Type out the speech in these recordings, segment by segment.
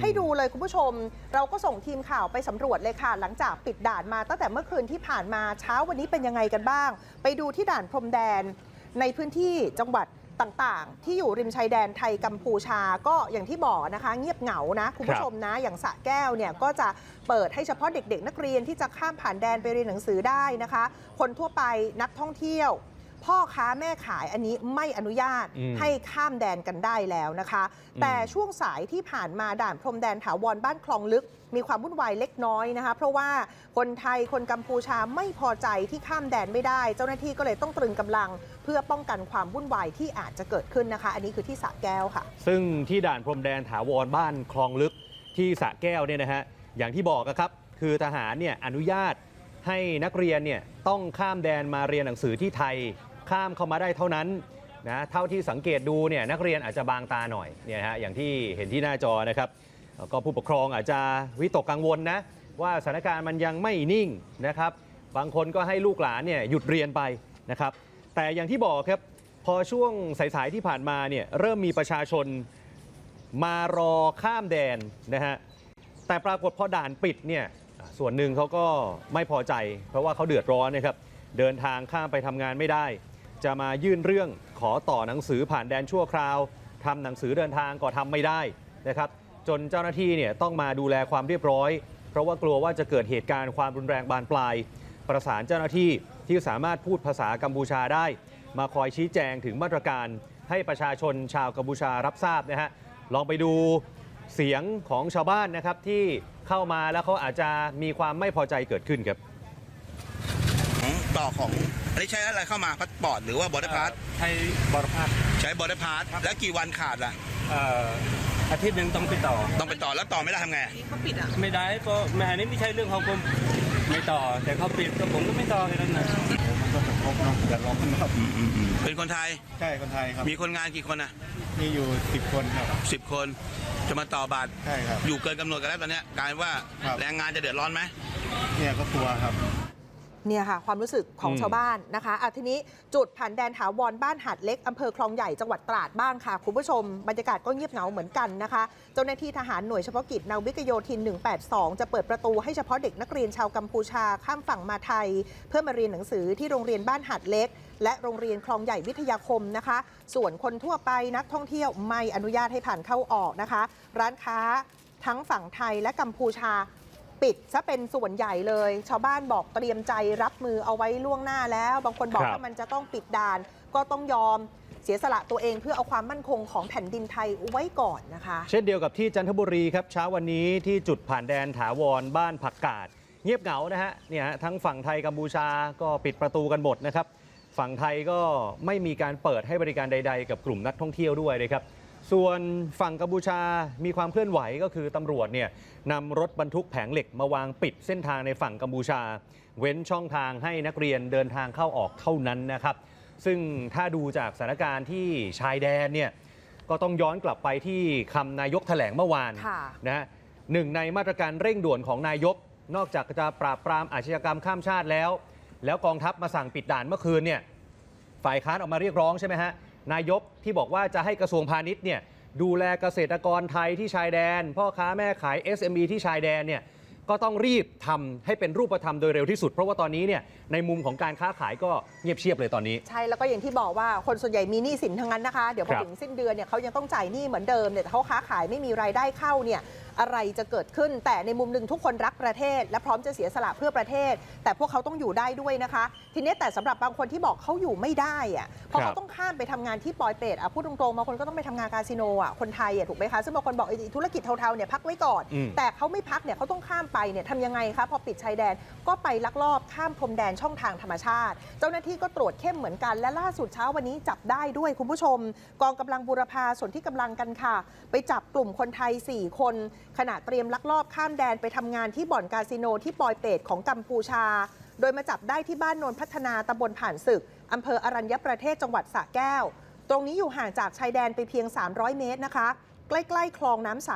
ให้ดูเลยคุณผู้ชม เราก็ส่งทีมข่าวไปสำรวจเลยค่ะ หลังจากปิดด่านมาตั้งแต่เมื่อคืนที่ผ่านมาเช้าวันนี้เป็นยังไงกันบ้าง ไปดูที่ด่านพรมแดน ในพื้นที่จังหวัดต่างๆ ที่อยู่ริมชายแดนไทยกัมพูชาก็อย่างที่บอกนะคะ เงียบเหงานะ คุณผู้ชมนะ อย่างสระแก้วเนี่ยก็จะเปิดให้เฉพาะเด็ก ๆ นักเรียนที่จะข้ามผ่านแดนไปเรียนหนังสือได้นะคะ คนทั่วไปนักท่องเที่ยว พ่อค้าแม่ขายอันนี้ไม่อนุญาตอืมให้ข้ามแดนกันได้แล้วนะคะอืมแต่ช่วงสายที่ผ่านมาด่านพรมแดนถาวรบ้านคลองลึก มีความวุ่นวายเล็กน้อยนะคะ เพราะว่าคนไทยคนกัมพูชาไม่พอใจที่ข้ามแดนไม่ได้ เจ้าหน้าที่ก็เลยต้องตรึงกำลัง เพื่อป้องกันความวุ่นวายที่อาจจะเกิดขึ้นนะคะ อันนี้คือที่สระแก้วค่ะ ซึ่งที่ด่านพรมแดนถาวรบ้านคลองลึกที่สระแก้วเนี่ยนะฮะอย่างที่บอกอะครับคือทหารเนี่ยอนุญาตให้นักเรียนเนี่ยต้องข้ามแดนมาเรียนหนังสือที่ไทย ข้ามเข้ามาได้เท่านั้นนะเท่าที่สังเกตดูเนี่ยนักเรียนอาจจะบางตาหน่อยเนี่ยฮะอย่างที่เห็นที่หน้าจอนะครับก็ผู้ปกครองอาจจะวิตกกังวลนะว่าสถานการณ์มันยังไม่นิ่งนะครับ บางคนก็ให้ลูกหลานเนี่ยหยุดเรียนไปนะครับ แต่อย่างที่บอกครับพอช่วงสายๆที่ผ่านมาเนี่ยเริ่มมีประชาชนมารอข้ามแดนนะฮะแต่ปรากฏพอด่านปิดเนี่ยส่วนหนึ่งเขาก็ไม่พอใจ เพราะว่าเขาเดือดร้อนนะครับเดินทางข้ามไปทำงานไม่ได้ จะมายื่นเรื่องขอต่อหนังสือผ่านแดนชั่วคราวทำหนังสือเดินทางก็ทำไม่ได้นะครับ จนเจ้าหน้าที่เนี่ยต้องมาดูแลความเรียบร้อย เพราะว่ากลัวว่าจะเกิดเหตุการณ์ความรุนแรงบานปลาย ประสานเจ้าหน้าที่ที่สามารถพูดภาษากัมพูชาได้ มาคอยชี้แจงถึงมาตรการให้ประชาชนชาวกัมพูชารับทราบนะฮะลองไปดูเสียงของชาวบ้านนะครับที่เข้ามาแล้วเขาอาจจะมีความไม่พอใจเกิดขึ้นครับต่อของ อันนี้ใช้อะไรเข้ามาพาสปอร์ตหรือว่าบอร์ดพาสไทยบริพัตรใช้บอร์ดพาสแล้วกี่วันขาดล่ะเอ่ออาทิตย์หนึ่งต้องไปต่อ ต้องไปต่อแล้วต่อไม่ได้ทำไงไม่ได้เพราะแม่อันนี้ไม่ใช่เรื่องของผมไม่ต่อ แต่เขาปิดก็ผมก็ไม่ต่อแค่นั้นนะมันก็กระทบเนาะเดือดร้อนครับเป็นคนไทยใช่คนไทยครับมีคนงานกี่คนอะมีอยู่สิบคนครับสิบคนจะมาต่อบัตรใช่ครับอยู่เกินกำหนดกันแล้วตอนเนี้ยกลายว่าครับแรงงานจะเดือดร้อนไหมเนี่ยก็กลัวครับ เนี่ยค่ะความรู้สึกของอืมชาวบ้านนะคะอะทีนี้จุดผ่านแดนถาวรบ้านหาดเล็กอำเภอคลองใหญ่จังหวัดตราดบ้างค่ะ คุณผู้ชมบรรยากาศก็เงียบเหงาเหมือนกันนะคะ เจ้าหน้าที่ทหารหน่วยเฉพาะกิจนาวิกโยธิน 182 จะเปิดประตูให้เฉพาะเด็กนักเรียนชาวกัมพูชาข้ามฝั่งมาไทย เพื่อมาเรียนหนังสือที่โรงเรียนบ้านหาดเล็ก และโรงเรียนคลองใหญ่วิทยาคมนะคะ ส่วนคนทั่วไปนักท่องเที่ยวไม่อนุญาตให้ผ่านเข้าออกนะคะ ร้านค้าทั้งฝั่งไทยและกัมพูชา ปิดซะเป็นส่วนใหญ่เลย ชาวบ้านบอกเตรียมใจรับมือเอาไว้ล่วงหน้าแล้ว บางคนบอกครับว่ามันจะต้องปิดด่าน ก็ต้องยอมเสียสละตัวเองเพื่อเอาความมั่นคงของแผ่นดินไทยไว้ก่อนนะคะ เช่นเดียวกับที่จันทบุรีครับเช้าวันนี้ที่จุดผ่านแดนถาวรบ้านผักกาด เงียบเหงานะฮะเนี่ยฮะทั้งฝั่งไทยกัมพูชาก็ปิดประตูกันหมดนะครับ ฝั่งไทยก็ไม่มีการเปิดให้บริการใด ๆ กับกลุ่มนักท่องเที่ยวด้วยนะครับ ส่วนฝั่งกัมพูชามีความเคลื่อนไหวก็คือตำรวจเนี่ยนำรถบรรทุกแผงเหล็กมาวางปิดเส้นทางในฝั่งกัมพูชา เว้นช่องทางให้นักเรียนเดินทางเข้าออกเท่านั้นนะครับ ซึ่งถ้าดูจากสถานการณ์ที่ชายแดนเนี่ยก็ต้องย้อนกลับไปที่คำนายกแถลงเมื่อวานค่ะนะฮะหนึ่งในมาตรการเร่งด่วนของนายก นอกจากจะปราบปรามอาชญากรรมข้ามชาติแล้ว แล้วกองทัพมาสั่งปิดด่านเมื่อคืนเนี่ยฝ่ายค้านออกมาเรียกร้องใช่ไหมฮะ นายกที่บอกว่าจะให้กระทรวงพาณิชย์เนี่ยดูแลเกษตรกรไทยที่ชายแดน พ่อค้าแม่ขาย SME ที่ชายแดนเนี่ยก็ต้องรีบทำให้เป็นรูปธรรมโดยเร็วที่สุด เพราะว่าตอนนี้เนี่ยในมุมของการค้าขายก็เงียบเชียบเลยตอนนี้ ใช่แล้วก็อย่างที่บอกว่าคนส่วนใหญ่มีหนี้สินทั้งนั้นนะคะ เดี๋ยวพอถึงสิ้นเดือนเนี่ยเขายังต้องจ่ายหนี้เหมือนเดิมเนี่ยเขาค้าขายไม่มีรายได้เข้าเนี่ย อะไรจะเกิดขึ้น แต่ในมุมหนึ่งทุกคนรักประเทศ และพร้อมจะเสียสละเพื่อประเทศ แต่พวกเขาต้องอยู่ได้ด้วยนะคะ ทีนี้แต่สำหรับบางคนที่บอกเขาอยู่ไม่ได้อะเพราะครัเขาบต้องข้ามไปทำงานที่ปอยเปตอะพูดตรงๆบางคนก็ต้องไปทำงานคาสิโนอะคนไทยอะถูกไหมคะซึ่งบางคนบอกไอ้ธุรกิจเทาๆเนี่ยพักไว้ก่อนอืมแต่เขาไม่พักเนี่ยเขาต้องข้ามไปเนี่ยทำยังไงคะพอปิดชายแดนก็ไปลักลอบข้ามพรมแดนช่องทางธรรมชาติ เจ้าหน้าที่ก็ตรวจเข้มเหมือนกันและล่าสุดเช้าวันนี้จับได้ด้วยคุณผู้ชม กองกำลังบูรพาส่วนที่กำลังกันค่ะ ไปจับกลุ่มคนไทย 4 คนขณะเตรียมลักลอบข้ามแดนไปทำงานที่บ่อนคาสิโนที่ปอยเปตของกัมพูชา โดยมาจับได้ที่บ้านโนนพัฒนาตำบลผ่านศึกอำเภออรัญญประเทศจังหวัดสระแก้ว ตรงนี้อยู่ห่างจากชายแดนไปเพียง 300 เมตรนะคะ ใกล้ๆ คลองน้ำใส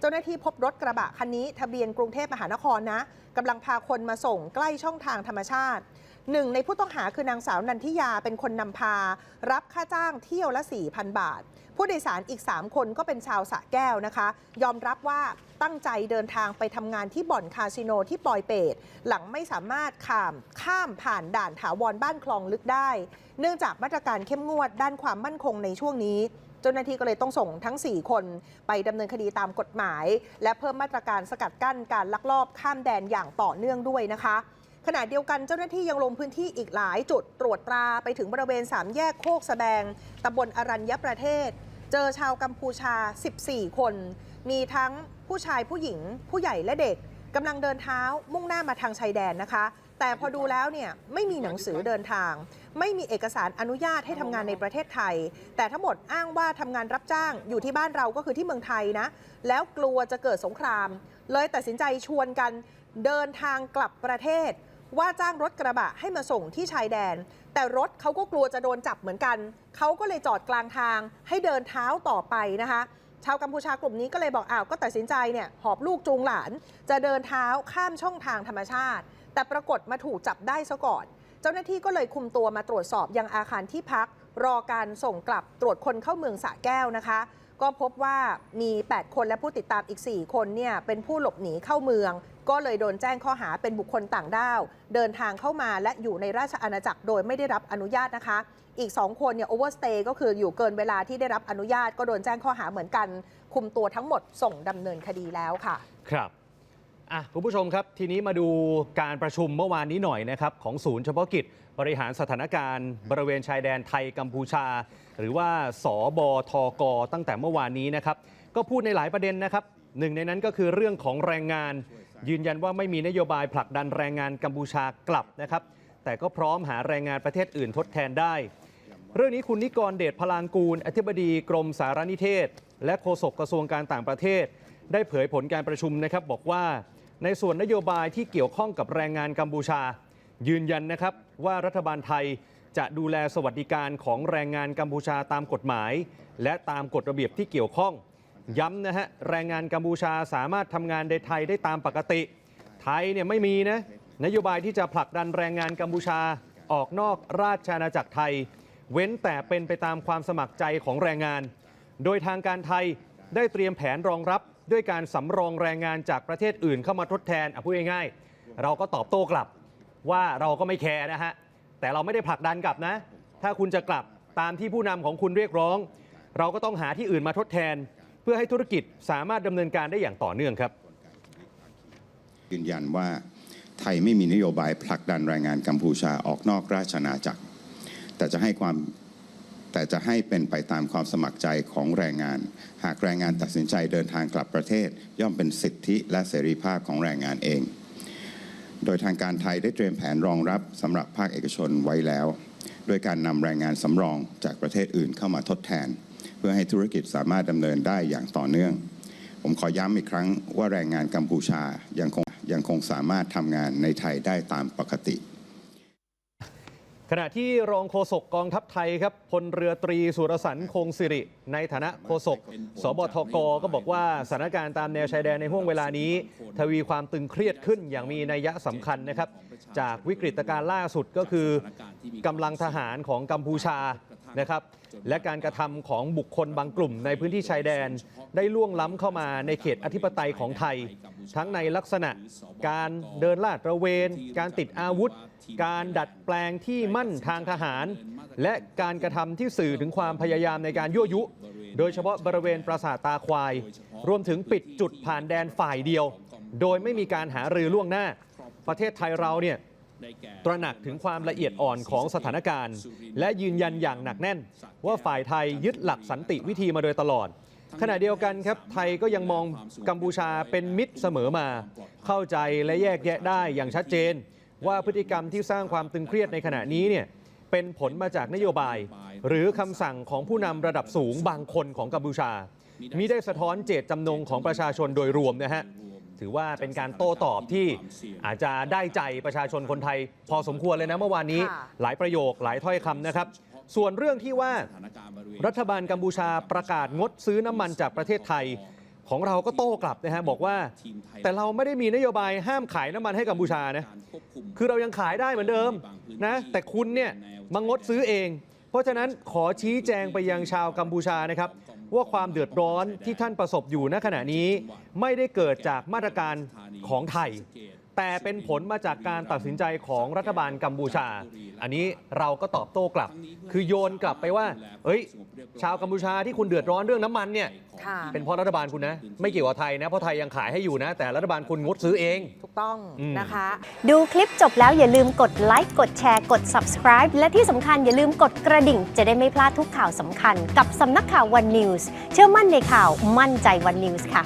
เจ้าหน้าที่พบรถกระบะคันนี้ ทะเบียนกรุงเทพมหานครนะกำลังพาคนมาส่งใกล้ช่องทางธรรมชาติ หนึ่งในผู้ต้องหาคือนางสาวนันทิยาเป็นคนนำพา รับค่าจ้างเที่ยวละ 4,000 บาท ผู้โดยสารอีก 3 คนก็เป็นชาวสะแก้วนะคะ ยอมรับว่าตั้งใจเดินทางไปทำงานที่บ่อนคาสิโนที่ปอยเปตหลังไม่สามารถข้ามข้ามผ่านด่านถาวรบ้านคลองลึกได้ เนื่องจากมาตรการเข้มงวดด้านความมั่นคงในช่วงนี้เจ้าหน้าที่ก็เลยต้องส่งทั้ง 4 คนไปดำเนินคดีตามกฎหมาย และเพิ่มมาตรการสกัดกั้นการลักลอบข้ามแดนอย่างต่อเนื่องด้วยนะคะ ขณะเดียวกันเจ้าหน้าที่ยังลงพื้นที่อีกหลายจุดตรวจตราไปถึงบริเวณสามแยกโคกสแบงตำบลอรัญญประเทศ เจอชาวกัมพูชา 14 คน มีทั้งผู้ชายผู้หญิง ผู้ใหญ่และเด็กกำลังเดินเท้ามุ่งหน้ามาทางชายแดนนะคะ แต่พอดูแล้วเนี่ยไม่มีหนังสือเดินทาง ไม่มีเอกสารอนุญาตให้ทำงานในประเทศไทย แต่ทั้งหมดอ้างว่าทำงานรับจ้างอยู่ที่บ้านเราก็คือที่เมืองไทยนะ แล้วกลัวจะเกิดสงคราม เลยตัดสินใจชวนกันเดินทางกลับประเทศ ว่าจ้างรถกระบะให้มาส่งที่ชายแดน แต่รถเขาก็กลัวจะโดนจับเหมือนกัน เขาก็เลยจอดกลางทางให้เดินเท้าต่อไปนะคะ ชาวกัมพูชากลุ่มนี้ก็เลยบอกอ้าวก็ตัดสินใจเนี่ยหอบลูกจูงหลาน จะเดินเท้าข้ามช่องทางธรรมชาติ แต่ปรากฏมาถูกจับได้ซะก่อน เจ้าหน้าที่ก็เลยคุมตัวมาตรวจสอบยังอาคารที่พัก รอการส่งกลับตรวจคนเข้าเมืองสะแก้วนะคะก็พบว่ามี 8 คนและผู้ติดตามอีก 4 คนเนี่ยเป็นผู้หลบหนีเข้าเมือง ก็เลยโดนแจ้งข้อหาเป็นบุคคลต่างด้าว เดินทางเข้ามาและอยู่ในราชอาณาจักรโดยไม่ได้รับอนุญาตนะคะ อีก 2 คนเนี่ยโอเวอร์สเตย์ก็คืออยู่เกินเวลาที่ได้รับอนุญาต ก็โดนแจ้งข้อหาเหมือนกัน คุมตัวทั้งหมดส่งดำเนินคดีแล้วค่ะ ครับอะคุณผู้ชมครับ ทีนี้มาดูการประชุมเมื่อวานนี้หน่อยนะครับ ของศูนย์เฉพาะกิจ บริหารสถานการณ์ บริเวณชายแดนไทยกัมพูชา หรือว่าสบทกตั้งแต่เมื่อวานนี้นะครับ ก็พูดในหลายประเด็นนะครับ หนึ่งในนั้นก็คือเรื่องของแรงงาน ยืนยันว่าไม่มีนโยบายผลักดันแรงงานกัมพูชากลับนะครับ แต่ก็พร้อมหาแรงงานประเทศอื่นทดแทนได้ เรื่องนี้คุณนิกรเดชพลางกูล อธิบดีกรมสารนิเทศ และโฆษกกระทรวงการต่างประเทศ ได้เผยผลการประชุมนะครับบอกว่า ในส่วนนโยบายที่เกี่ยวข้องกับแรงงานกัมพูชา ยืนยันนะครับว่ารัฐบาลไทยจะดูแลสวัสดิการของแรงงานกัมพูชาตามกฎหมาย และตามกฎระเบียบที่เกี่ยวข้อง ย้ำนะฮะแรงงานกัมพูชาสามารถทำงานในไทยได้ตามปกติ ไทยเนี่ยไม่มีนะนโยบายที่จะผลักดันแรงงานกัมพูชาออกนอกราชอาณาจักรไทย เว้นแต่เป็นไปตามความสมัครใจของแรงงาน โดยทางการไทยได้เตรียมแผนรองรับด้วยการสำรองแรงงานจากประเทศอื่นเข้ามาทดแทนอะพูดง่ายๆเราก็ตอบโต้กลับว่าเราก็ไม่แคร์นะฮะแต่เราไม่ได้ผลักดันกลับนะ ถ้าคุณจะกลับตามที่ผู้นำของคุณเรียกร้อง เราก็ต้องหาที่อื่นมาทดแทน เพื่อให้ธุรกิจสามารถดำเนินการได้อย่างต่อเนื่องครับ ยืนยันว่าไทยไม่มีนโยบายผลักดันแรงงานกัมพูชาออกนอกราชอาณาจักร แต่จะให้ความแต่จะให้เป็นไปตามความสมัครใจของแรงงาน หากแรงงานตัดสินใจเดินทางกลับประเทศ ย่อมเป็นสิทธิและเสรีภาพของแรงงานเอง โดยทางการไทยได้เตรียมแผนรองรับสำหรับภาคเอกชนไว้แล้ว โดยการนำแรงงานสำรองจากประเทศอื่นเข้ามาทดแทน เพื่อให้ธุรกิจสามารถดำเนินได้อย่างต่อเนื่อง ผมขอย้ำอีกครั้งว่าแรงงานกัมพูชายังคงยังคงสามารถทำงานในไทยได้ตามปกติขณะที่รองโฆษกกองทัพไทยครับพลเรือตรีสุรสันคงสิริ ในฐานะโฆษกสบทกก็บอกว่าสถานการณ์ตามแนวชายแดนในห่วงเวลานี้ ทวีความตึงเครียดขึ้นอย่างมีนัยยะสำคัญนะครับ จากวิกฤตการณ์ล่าสุดก็คือกำลังทหารของกัมพูชา นะครับและการกระทำของบุคคลบางกลุ่มในพื้นที่ชายแดน ได้ล่วงล้ำเข้ามาในเขตอธิปไตยของไทย ทั้งในลักษณะการเดินลาดระเวน การติดอาวุธ การดัดแปลงที่มั่นทางทหาร และการกระทำที่สื่อถึงความพยายามในการยั่วยุ โดยเฉพาะบริเวณปราสาทตาควาย รวมถึงปิดจุดผ่านแดนฝ่ายเดียว โดยไม่มีการหารือล่วงหน้า ประเทศไทยเราเนี่ย ตระหนักถึงความละเอียดอ่อนของสถานการณ์ และยืนยันอย่างหนักแน่น ว่าฝ่ายไทยยึดหลักสันติวิธีมาโดยตลอด ขณะเดียวกันครับไทยก็ยังมองกัมพูชาเป็นมิตรเสมอมา เข้าใจและแยกแยะได้อย่างชัดเจน ว่าพฤติกรรมที่สร้างความตึงเครียดในขณะนี้เนี่ยเป็นผลมาจากนโยบาย หรือคำสั่งของผู้นำระดับสูงบางคนของกัมพูชามิได้สะท้อนเจตจำนงของประชาชนโดยรวมนะฮะ ถือว่าเป็นการโต้ตอบที่อาจจะได้ใจประชาชนคนไทย พอสมควรเลยนะเมื่อวานนี้ค่ะหลายประโยคหลายถ้อยคำนะครับ ส่วนเรื่องที่ว่ารัฐบาลกัมพูชาประกาศงดซื้อน้ำมันจากประเทศไทยของเราก็โต้กลับนะฮะบอกว่า แต่เราไม่ได้มีนโยบายห้ามขายน้ำมันให้กัมพูชานะคือเรายังขายได้เหมือนเดิมนะแต่คุณเนี่ยมางดซื้อเอง เพราะฉะนั้นขอชี้แจงไปยังชาวกัมพูชานะครับ ว่าความเดือดร้อนที่ท่านประสบอยู่ณขณะนี้ไม่ได้เกิดจากมาตรการของไทย แต่เป็นผลมาจากการตัดสินใจของรัฐบาลกัมพูชา อันนี้เราก็ตอบโต้กลับ คือโยนกลับไปว่าเอ้ย ชาวกัมพูชาที่คุณเดือดร้อนเรื่องน้ำมันเนี่ย ค่ะเป็นเพราะรัฐบาลคุณนะ ไม่เกี่ยวกับไทยนะ เพราะไทยยังขายให้อยู่นะ แต่รัฐบาลคุณงดซื้อเอง ถูกต้องอืม นะคะ ดูคลิปจบแล้วอย่าลืมกดไลค์ กดแชร์ กด subscribe และที่สำคัญอย่าลืมกดกระดิ่ง จะได้ไม่พลาดทุกข่าวสำคัญ กับสำนักข่าว One News เชื่อมั่นในข่าวมั่นใจ One News ค่ะ